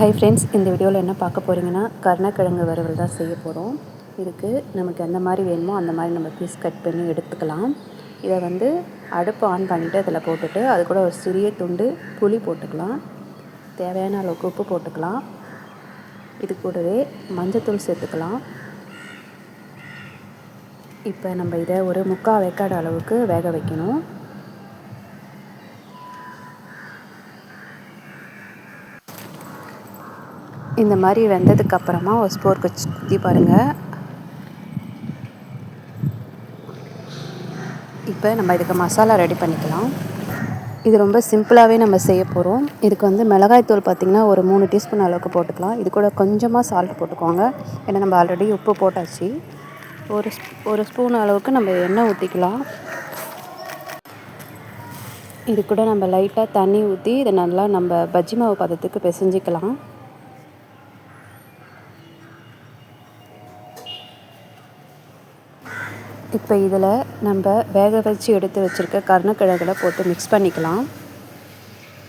Hi friends இந்த வீடியோவில் என்ன பார்க்க போகிறீங்கன்னா கருணக்கிழங்கு வறுவல் தான் செய்ய போகிறோம் இதுக்கு நமக்கு எந்த மாதிரி வேணுமோ அந்த மாதிரி நம்ம பீஸ் கட் பண்ணி எடுத்துக்கலாம். இதை வந்து அடுப்பு ஆன் பண்ணிவிட்டு அதில் போட்டுட்டு அது கூட ஒரு சிறிய துண்டு புளி போட்டுக்கலாம். தேவையான அளவுக்கு உப்பு போட்டுக்கலாம். இது கூடவே மஞ்சத்தூள் சேர்த்துக்கலாம். இப்போ நம்ம இதை ஒரு முக்கால் வேக்காடு அளவுக்கு வேக வைக்கணும். இந்த மாதிரி வெந்ததுக்கு அப்புறமா ஒரு ஸ்போர்க்கு குத்தி பாருங்கள் இப்போ நம்ம இதுக்கு மசாலா ரெடி பண்ணிக்கலாம். இது ரொம்ப சிம்பிளாகவே நம்ம செய்ய போகிறோம் இதுக்கு வந்து மிளகாய்த்தூள் பார்த்திங்கன்னா ஒரு மூணு டீஸ்பூன் அளவுக்கு போட்டுக்கலாம். இது கூட கொஞ்சமாக சால்ட் போட்டுக்கோங்க. ஏன்னா நம்ம ஆல்ரெடி உப்பு போட்டாச்சு. ஒரு ஒரு ஸ்பூன் அளவுக்கு நம்ம எண்ணெய் ஊற்றிக்கலாம் இது கூட நம்ம லைட்டாக தண்ணி ஊற்றி இதை நல்லா நம்ம பஜ்ஜி மாவு பதத்துக்கு பிசைஞ்சிக்கலாம். இப்போ இதில் நம்ம வேக வச்சு எடுத்து வச்சுருக்க கருணக்கிழங்குல போட்டு மிக்ஸ் பண்ணிக்கலாம்.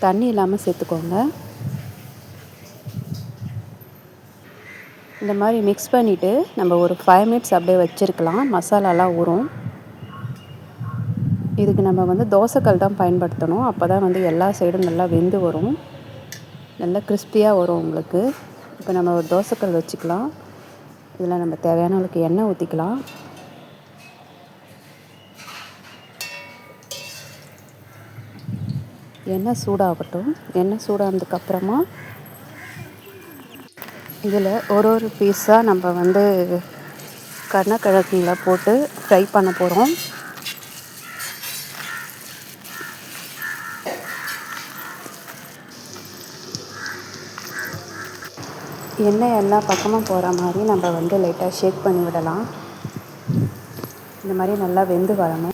தண்ணி இல்லாமல் சேர்த்துக்கோங்க. இந்த மாதிரி மிக்ஸ் பண்ணிவிட்டு நம்ம ஒரு ஃபைவ் மினிட்ஸ் அப்படியே வச்சுருக்கலாம். மசாலாலாம் ஊறும். இதுக்கு நம்ம வந்து தோசைக்கல் தான் பயன்படுத்தணும். அப்போ தான் வந்து எல்லா சைடும் நல்லா வெந்து வரும். நல்லா கிறிஸ்பியாக வரும் உங்களுக்கு. இப்போ நம்ம ஒரு தோசைக்கல் வச்சுக்கலாம். இதில் நம்ம தேவையான அளவுக்கு எண்ணெய் ஊற்றிக்கலாம். எண்ணெய் சூடாகட்டும். எண்ணெய் சூடானதுக்கப்புறமா இதில் ஒரு ஒரு பீஸாக நம்ம வந்து கருணக்கிழங்குல போட்டு ஃப்ரை பண்ண போகிறோம் எண்ணெய் எல்லா பக்கமும் போகிற மாதிரி நம்ம வந்து லைட்டாக ஷேக் பண்ணி விடலாம். இந்த மாதிரி நல்லா வெந்து வரணும்.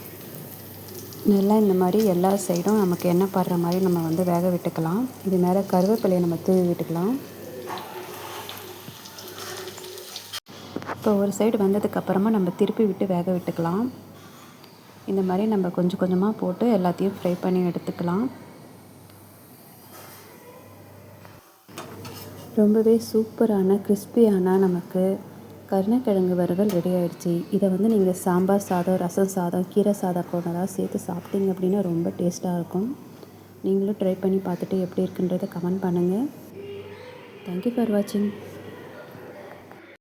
நல்லா இந்த மாதிரி எல்லா சைடும் நமக்கு எண்ணெய் படுற மாதிரி நம்ம வந்து வேக விட்டுக்கலாம். இது மேலே கருவேப்பிலையை நம்ம தூவி விட்டுக்கலாம். இப்போ ஒரு சைடு வந்ததுக்கப்புறமா நம்ம திருப்பி விட்டு வேக விட்டுக்கலாம். இந்த மாதிரி நம்ம கொஞ்சம் கொஞ்சமாக போட்டு எல்லாத்தையும் ஃப்ரை பண்ணி எடுத்துக்கலாம். ரொம்பவே சூப்பரான கிறிஸ்பியான நமக்கு கருணக்கிழங்கு வறுவல் ரெடி ஆகிடுச்சி இதை வந்து நீங்கள் சாம்பார் சாதம் ரசம் சாதம் கீரை சாதம் கொண்டதாக சேர்த்து சாப்பிட்டீங்க அப்படின்னா ரொம்ப டேஸ்ட்டாக இருக்கும். நீங்களும் ட்ரை பண்ணி பார்த்துட்டு எப்படி இருக்குன்றதை கமெண்ட் பண்ணுங்கள் தேங்க்யூ ஃபார் வாட்சிங்